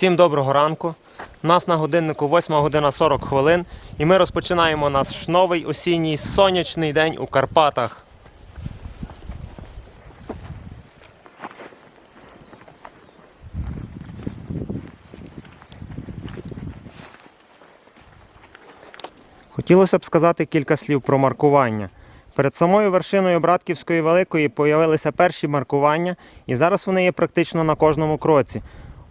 Всім доброго ранку. У нас на годиннику 8 година 40 хвилин, і ми розпочинаємо наш новий осінній сонячний день у Карпатах. Хотілося б сказати кілька слів про маркування. Перед самою вершиною Братківської Великої появилися перші маркування, і зараз вони є практично на кожному кроці.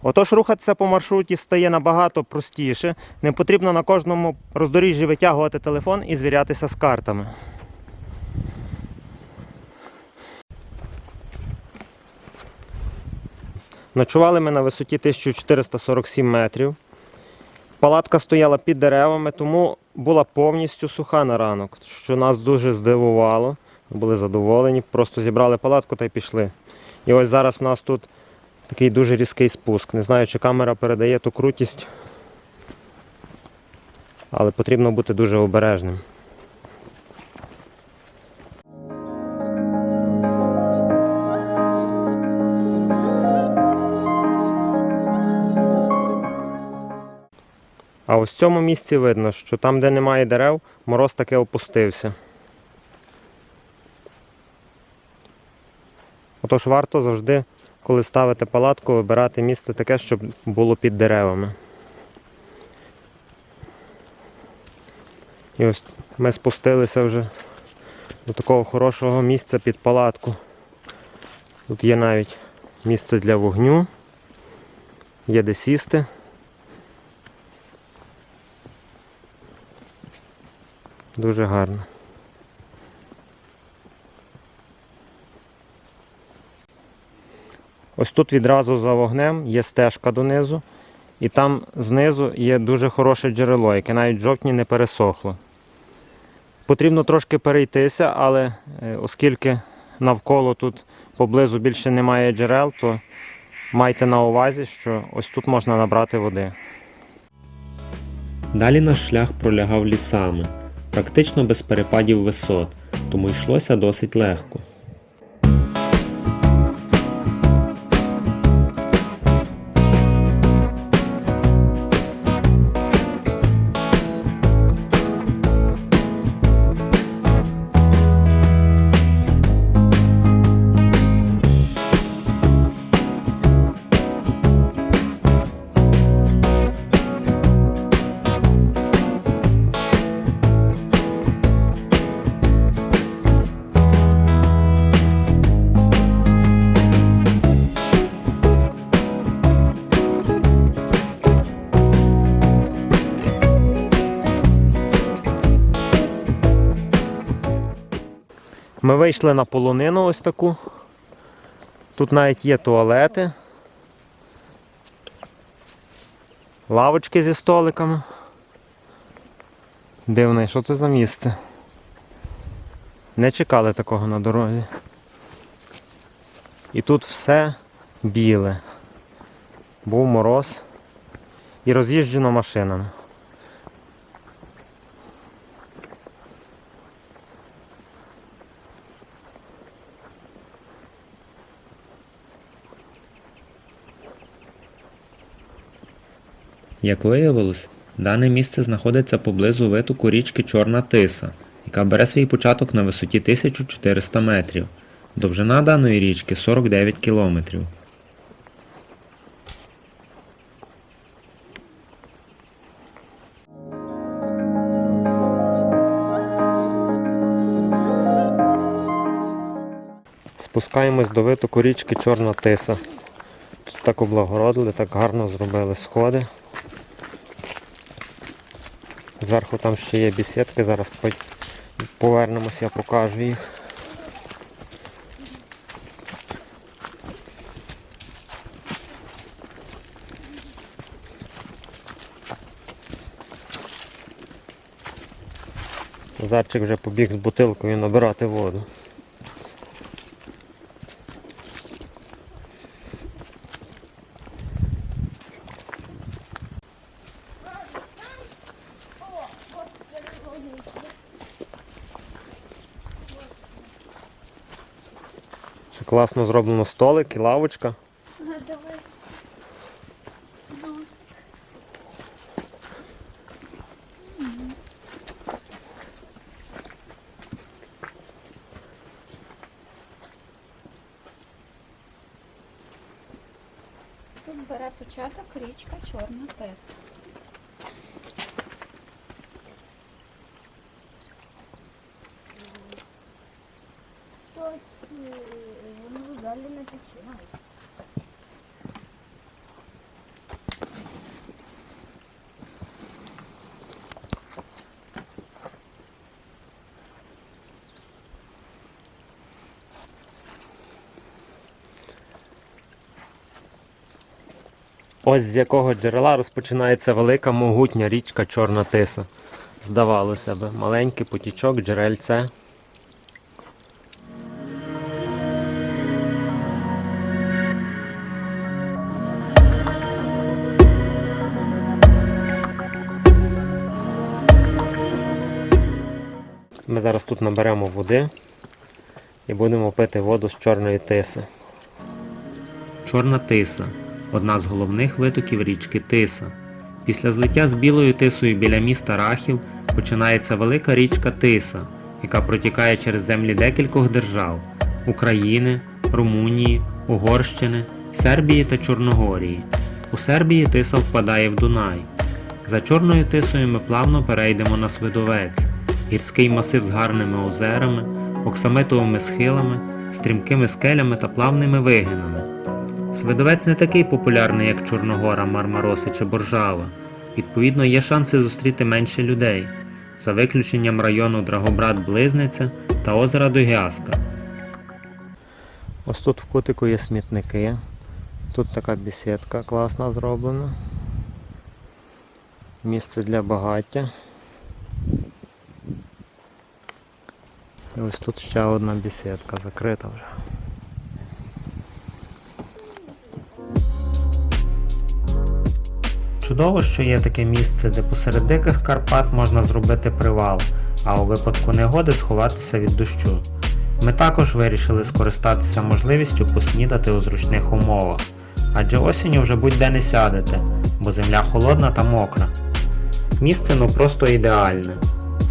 Отож, рухатися по маршруті стає набагато простіше. Не потрібно на кожному роздоріжжі витягувати телефон і звірятися з картами. Ночували ми на висоті 1447 метрів. Палатка стояла під деревами, тому була повністю суха на ранок, що нас дуже здивувало. Ми були задоволені, просто зібрали палатку та й пішли. І ось зараз у нас тут такий дуже різкий спуск. Не знаю, чи камера передає ту крутість, але потрібно бути дуже обережним. А ось в цьому місці видно, що там, де немає дерев, мороз таки опустився. Отож варто завжди, коли ставите палатку, вибирати місце таке, щоб було під деревами. І ось ми спустилися вже до такого хорошого місця під палатку. Тут є навіть місце для вогню, є де сісти. Дуже гарно. Ось тут відразу за вогнем є стежка донизу, і там знизу є дуже хороше джерело, яке навіть в жовтні не пересохло. Потрібно трошки перейтися, але е, оскільки навколо тут поблизу більше немає джерел, то майте на увазі, що ось тут можна набрати води. Далі наш шлях пролягав лісами, практично без перепадів висот, тому йшлося досить легко. Ми вийшли на полонину ось таку. Тут навіть є туалети. Лавочки зі столиками. Дивне, що це за місце? Не чекали такого на дорозі. І тут все біле. Був мороз і роз'їжджено машинами. Як виявилось, дане місце знаходиться поблизу витоку річки Чорна Тиса, яка бере свій початок на висоті 1400 метрів. Довжина даної річки 49 кілометрів. Спускаємось до витоку річки Чорна Тиса. Тут так облагородили, так гарно зробили сходи. Зверху там ще є бісідки, зараз по- повернемось, я покажу їх. Зарчик вже побіг з бутилкою набирати воду. Ще класно зроблено столик і лавочка. Тут бере початок річка Чорна Тиса. Щось е, воно далі не починає. Ось з якого джерела розпочинається велика могутня річка Чорна Тиса. Здавалося би, маленький потічок, джерельце. Ми зараз тут наберемо води і будемо пити воду з чорної тиси. Чорна Тиса одна з головних витоків річки Тиса. Після злиття з білою тисою біля міста Рахів починається велика річка Тиса, яка протікає через землі декількох держав України, Румунії, Угорщини, Сербії та Чорногорії. У Сербії Тиса впадає в Дунай. За Чорною Тисою ми плавно перейдемо на Свидовець, гірський масив з гарними озерами, оксамитовими схилами, стрімкими скелями та плавними вигинами. Свидовець не такий популярний, як Чорногора, Мармароси чи Боржава. Відповідно, є шанси зустріти менше людей, за виключенням району Драгобрат-Близниця та озера Догязка. Ось тут в кутику є смітники. Тут така бесідка класна зроблена. Місце для багаття. І ось тут ще одна бесідка закрита вже. Чудово, що є таке місце, де посеред диких Карпат можна зробити привал, а у випадку негоди сховатися від дощу. Ми також вирішили скористатися можливістю поснідати у зручних умовах, адже осінню вже будь-де не сядете, бо земля холодна та мокра. Місце ну просто ідеальне.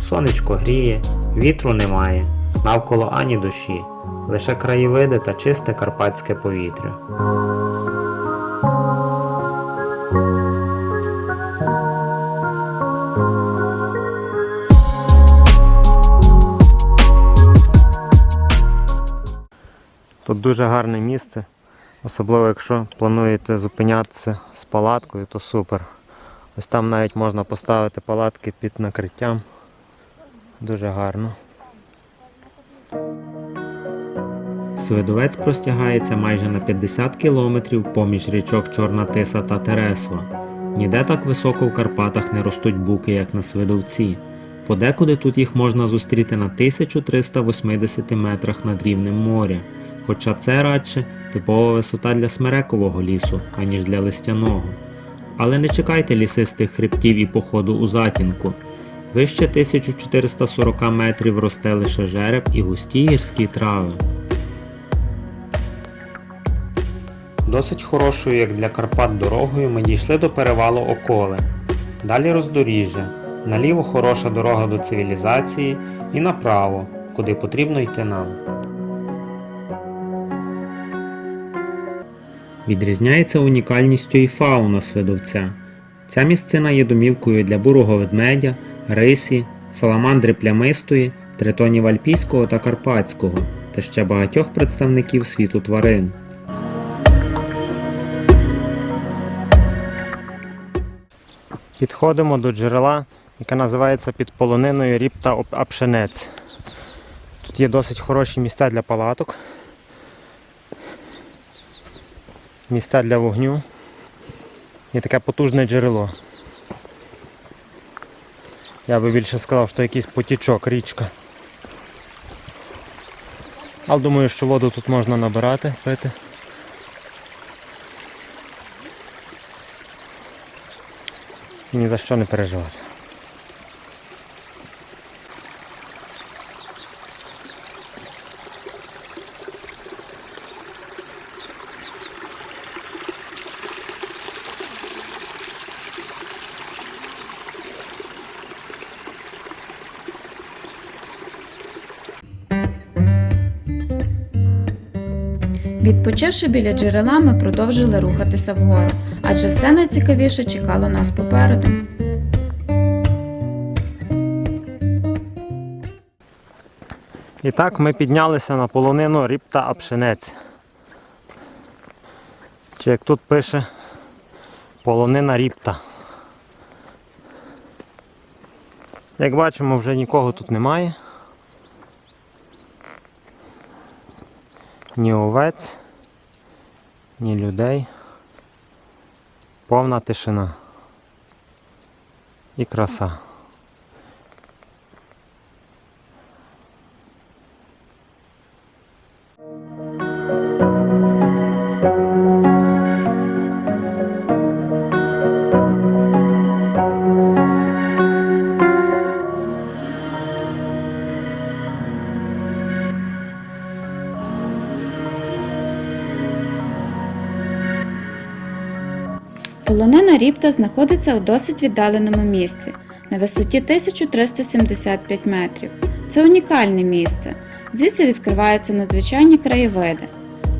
Сонечко гріє, вітру немає, навколо ані душі, лише краєвиди та чисте карпатське повітря. Тут дуже гарне місце. Особливо якщо плануєте зупинятися з палаткою, то супер. Ось там навіть можна поставити палатки під накриттям. Дуже гарно. Свидовець простягається майже на 50 кілометрів поміж річок Чорна Тиса та Тересва. Ніде так високо в Карпатах не ростуть буки, як на Свидовці. Подекуди тут їх можна зустріти на 1380 метрах над рівнем моря, хоча це радше типова висота для смерекового лісу, аніж для листяного. Але не чекайте лісистих хребтів і походу у затінку. Вище 1440 метрів росте лише жереб і густі гірські трави. Досить хорошою, як для Карпат дорогою, ми дійшли до перевалу Околе. Далі роздоріжжя. Наліво хороша дорога до цивілізації і направо, куди потрібно йти нам. Відрізняється унікальністю і фауна Свидовця. Ця місцина є домівкою для бурого ведмедя, рисі, саламандри плямистої, тритонів альпійського та карпатського та ще багатьох представників світу тварин. Підходимо до джерела, яке називається під полониною ріпта Апшенець. Тут є досить хороші місця для палаток. Місця для вогню. І таке потужне джерело. Я би більше сказав, що якийсь потічок, річка. Але думаю, що воду тут можна набирати, пити. І Ні за що не переживати. Відпочивши біля джерела, ми продовжили рухатися вгору, адже все найцікавіше чекало нас попереду. І так ми піднялися на полонину ріпта Апшенець. Чи як тут пише полонина ріпта. Як бачимо, вже нікого тут немає. Ні овець, ні людей. Повна тишина. І краса. Полонина знаходиться у досить віддаленому місці на висоті 1375 метрів. Це унікальне місце. Звідси відкриваються надзвичайні краєвиди.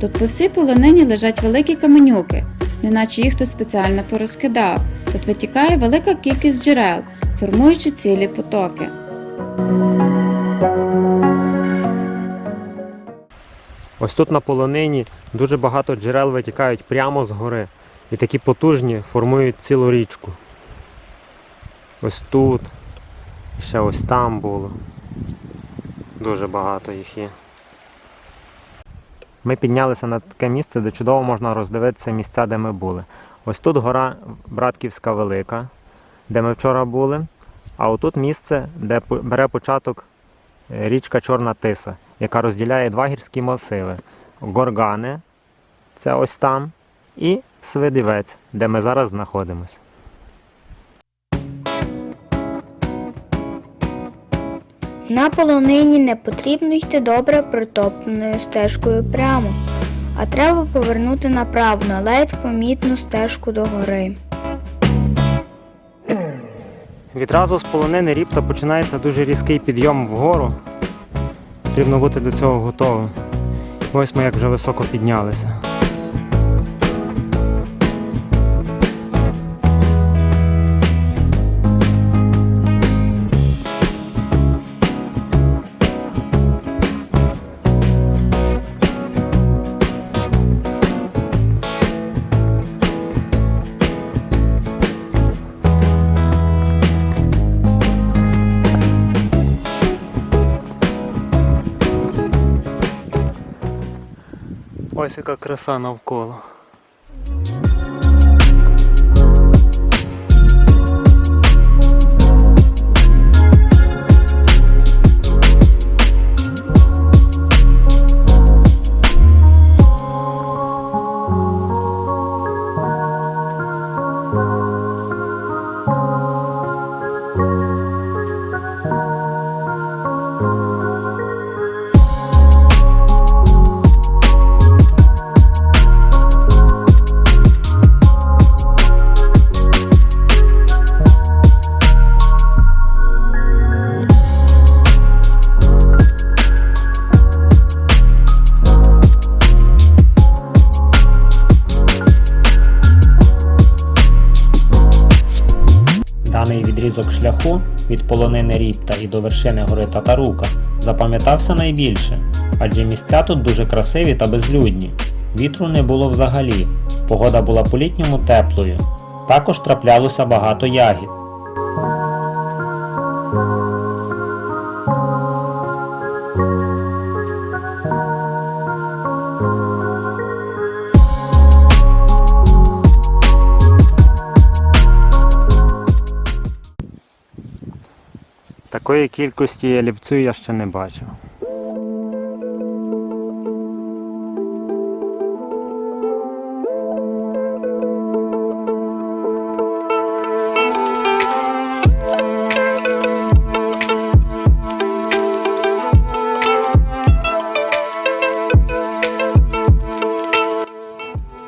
Тут по всій полонині лежать великі каменюки, неначе їх хтось спеціально порозкидав. Тут витікає велика кількість джерел, формуючи цілі потоки. Ось тут на полонині дуже багато джерел витікають прямо з гори. І такі потужні формують цілу річку. Ось тут, ще ось там було. Дуже багато їх є. Ми піднялися на таке місце, де чудово можна роздивитися місця, де ми були. Ось тут гора Братківська Велика, де ми вчора були. А отут місце, де бере початок е, річка Чорна Тиса, яка розділяє два гірські масиви. Горгани, це ось там, і Свидівець, де ми зараз знаходимося. На полонині не потрібно йти добре протоптаною стежкою прямо, а треба повернути направо на ледь помітну стежку до гори. Відразу з полонини ріпта починається дуже різкий підйом вгору. Потрібно бути до цього готовим. Ось ми як вже високо піднялися. Яка краса навколо. Відрізок шляху від полонини Ріпта і до вершини гори Татарука запам'ятався найбільше, адже місця тут дуже красиві та безлюдні. Вітру не було взагалі, погода була по-літньому теплою. Також траплялося багато ягід. Такої кількості ялівцю я ще не бачив.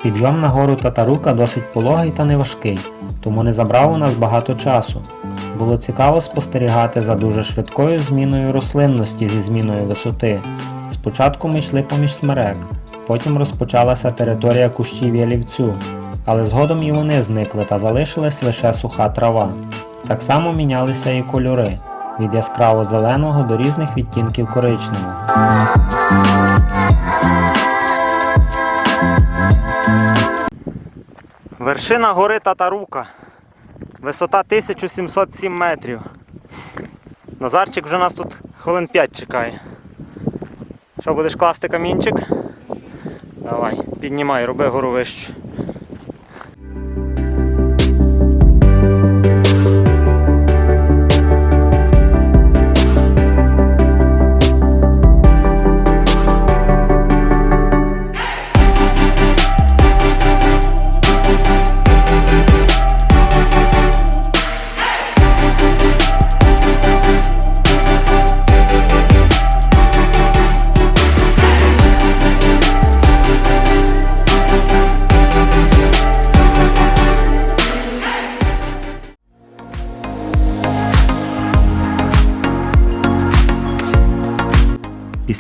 Підйом на гору Татарука досить пологий та неважкий, тому не забрав у нас багато часу. Було цікаво спостерігати за дуже швидкою зміною рослинності зі зміною висоти. Спочатку ми йшли поміж смерек, Потім розпочалася територія кущів ялівцю, але згодом і вони зникли та залишилась лише суха трава. Так само мінялися і кольори від яскраво зеленого до різних відтінків коричневого. Вершина гори Татарука. Висота 1707 метрів. Назарчик вже нас тут хвилин 5 чекає. Що будеш класти камінчик? Давай, піднімай, роби гору вище.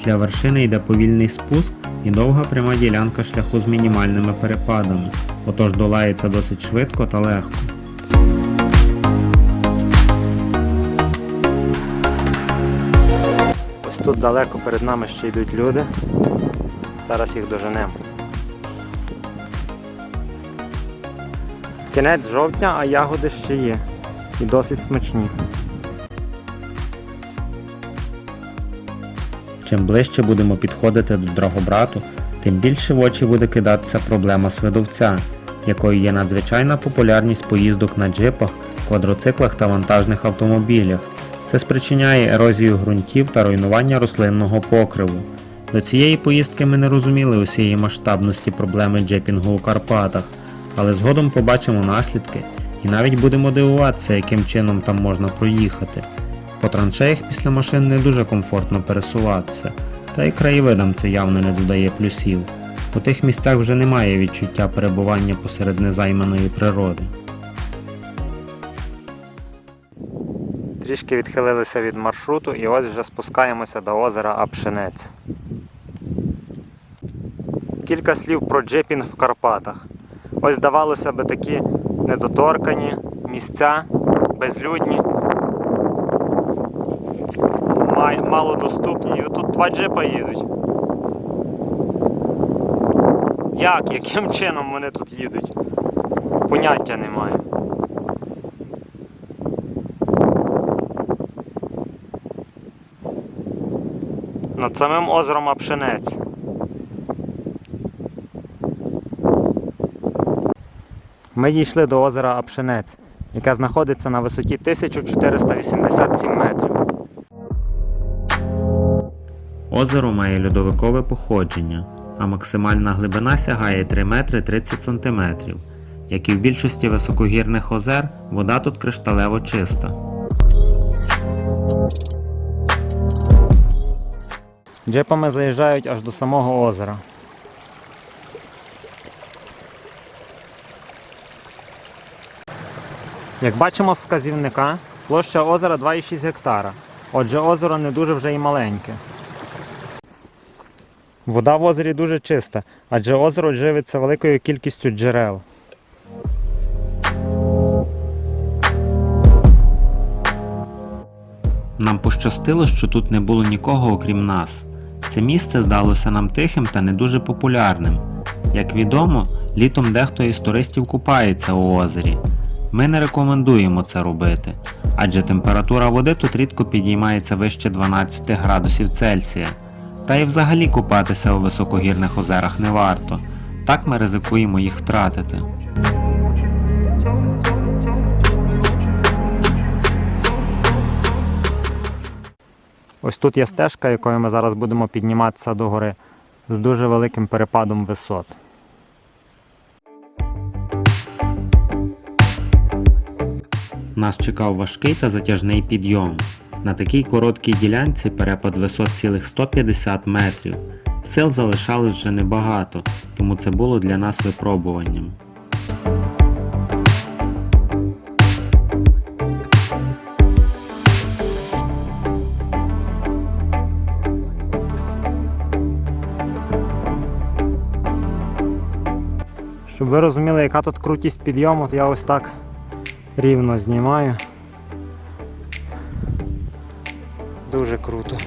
Після вершини йде повільний спуск і довга пряма ділянка шляху з мінімальними перепадами, отож долається досить швидко та легко. Ось тут далеко перед нами ще йдуть люди. Зараз їх доженемо. Кінець жовтня, а ягоди ще є. І досить смачні. Чим ближче будемо підходити до Драгобрату, тим більше в очі буде кидатися проблема свидовця, якою є надзвичайна популярність поїздок на джипах, квадроциклах та вантажних автомобілях. Це спричиняє ерозію ґрунтів та руйнування рослинного покриву. До цієї поїздки ми не розуміли усієї масштабності проблеми джепінгу у Карпатах, але згодом побачимо наслідки і навіть будемо дивуватися, яким чином там можна проїхати. По траншеях після машин не дуже комфортно пересуватися, та й краєвидам це явно не додає плюсів. У тих місцях вже немає відчуття перебування посеред незайманої природи. Трішки відхилилися від маршруту і ось вже спускаємося до озера Апшинець. Кілька слів про джипінг в Карпатах. Ось здавалося би такі недоторкані місця, безлюдні, май- малодоступні. І тут два джипа їдуть. Як? Яким чином вони тут їдуть? Поняття немає. Над самим озером Апшинець. Ми дійшли до озера Апшинець, яке знаходиться на висоті 1487 метрів. Озеро має льодовикове походження, а максимальна глибина сягає 3 метри 30 сантиметрів. Як і в більшості високогірних озер, вода тут кришталево чиста. Джипами заїжджають аж до самого озера. Як бачимо з вказівника, площа озера 2,6 гектара. Отже, озеро не дуже вже і маленьке. Вода в озері дуже чиста, адже озеро живиться великою кількістю джерел. Нам пощастило, що тут не було нікого окрім нас. Це місце здалося нам тихим та не дуже популярним. Як відомо, літом дехто із туристів купається у озері. Ми не рекомендуємо це робити, адже температура води тут рідко підіймається вище 12 градусів Цельсія. Та й взагалі купатися у високогірних озерах не варто. Так ми ризикуємо їх втратити. Ось тут є стежка, якою ми зараз будемо підніматися до гори з дуже великим перепадом висот. Нас чекав важкий та затяжний підйом. На такій короткій ділянці перепад висот цілих 150 метрів. Сил залишалось вже небагато, тому це було для нас випробуванням. Щоб ви розуміли, яка тут крутість підйому, я ось так рівно знімаю. Дуже круто.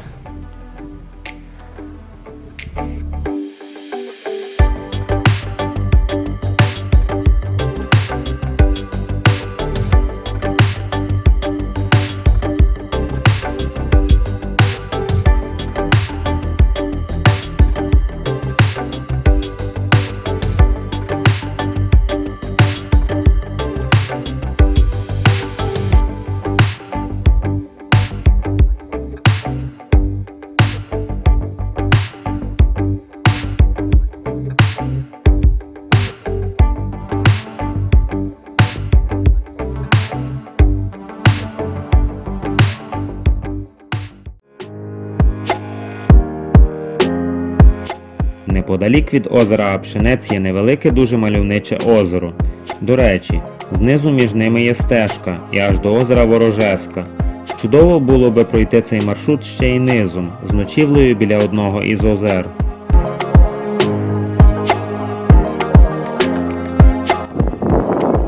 Неподалік від озера Апшинець є невелике дуже мальовниче озеро. До речі, знизу між ними є стежка і аж до озера Ворожеска. Чудово було би пройти цей маршрут ще й низом, з ночівлею біля одного із озер.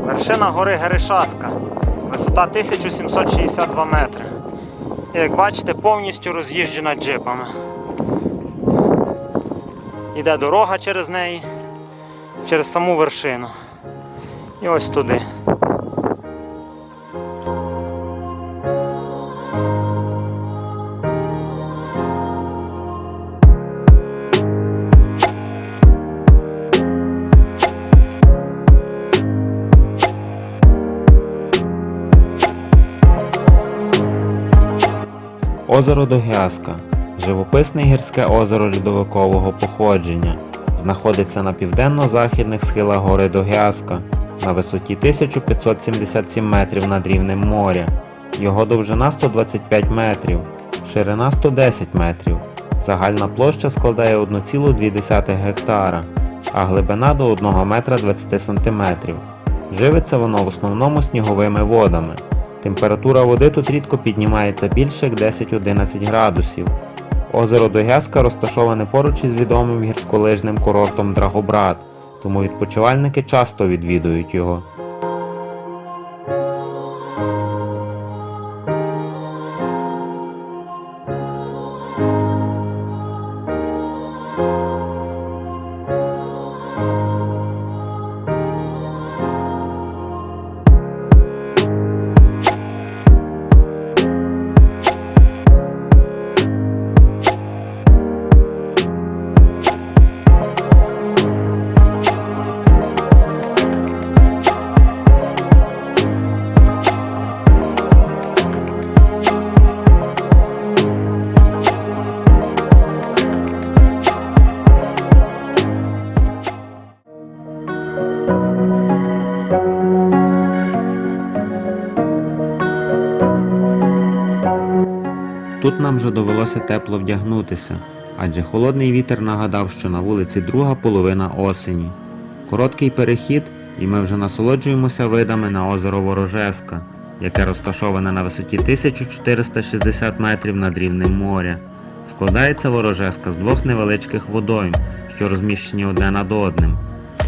Вершина гори Геришаска. Висота 1762 метри. Як бачите, повністю роз'їжджена джипами. Іде дорога через неї, через саму вершину. І ось туди. Озеро Догязка живописне гірське озеро льодовикового походження. Знаходиться на південно-західних схилах гори Догязка на висоті 1577 метрів над рівнем моря. Його довжина 125 метрів, ширина 110 метрів. Загальна площа складає 1,2 гектара, а глибина до 1 метра 20 сантиметрів. Живиться воно в основному сніговими водами. Температура води тут рідко піднімається більше як 10-11 градусів. Озеро Догязка розташоване поруч із відомим гірськолижним курортом Драгобрат, тому відпочивальники часто відвідують його. Нам вже довелося тепло вдягнутися, адже холодний вітер нагадав, що на вулиці друга половина осені. Короткий перехід, і ми вже насолоджуємося видами на озеро Ворожеска, яке розташоване на висоті 1460 метрів над рівнем моря. Складається Ворожеска з двох невеличких водойм, що розміщені одне над одним.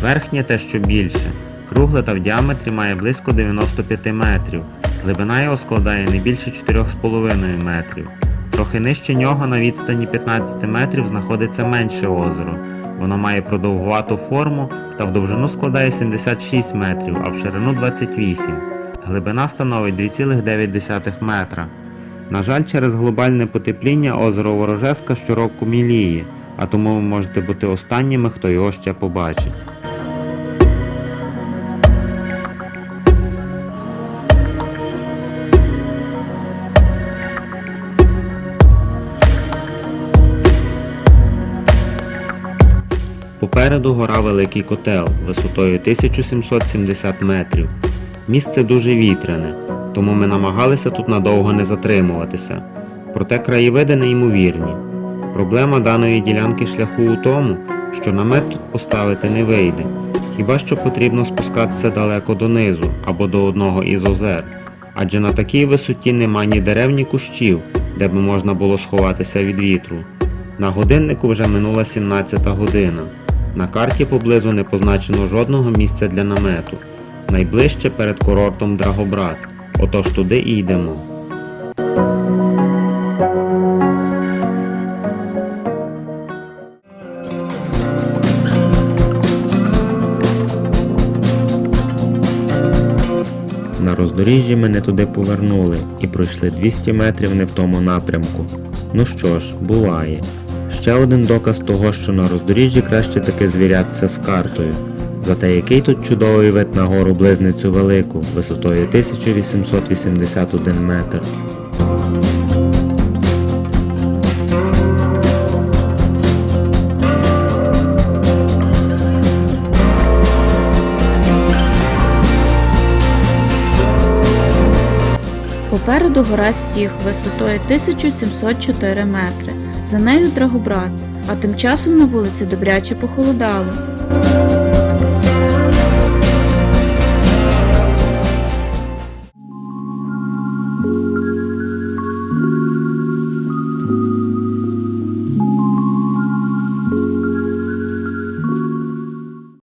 Верхнє те, що більше, кругле та в діаметрі має близько 95 метрів. Глибина його складає не більше 4,5 метрів. Трохи нижче нього на відстані 15 метрів знаходиться менше озеро. Воно має продовгувату форму та в довжину складає 76 метрів, а в ширину 28. Глибина становить 2,9 метра. На жаль, через глобальне потепління озеро Ворожеска щороку міліє, а тому ви можете бути останніми, хто його ще побачить. Попереду гора Великий Котел висотою 1770 метрів. Місце дуже вітряне, тому ми намагалися тут надовго не затримуватися. Проте краєвиди неймовірні. Проблема даної ділянки шляху у тому, що намет тут поставити не вийде, хіба що потрібно спускатися далеко донизу або до одного із озер, адже на такій висоті нема ні дерев, ні кущів, де би можна було сховатися від вітру. На годиннику вже минула 17 година. На карті поблизу не позначено жодного місця для намету. Найближче перед курортом Драгобрат. Отож туди і йдемо. На роздоріжжі ми не туди повернули і пройшли 200 метрів не в тому напрямку. Ну що ж, буває. Ще один доказ того, що на роздоріжжі краще таки звірятися з картою. Зате який тут чудовий вид на гору близницю велику, висотою 1881 метр. Попереду гора Стіг висотою 1704 метри. За нею Драгобрат, а тим часом на вулиці добряче похолодало.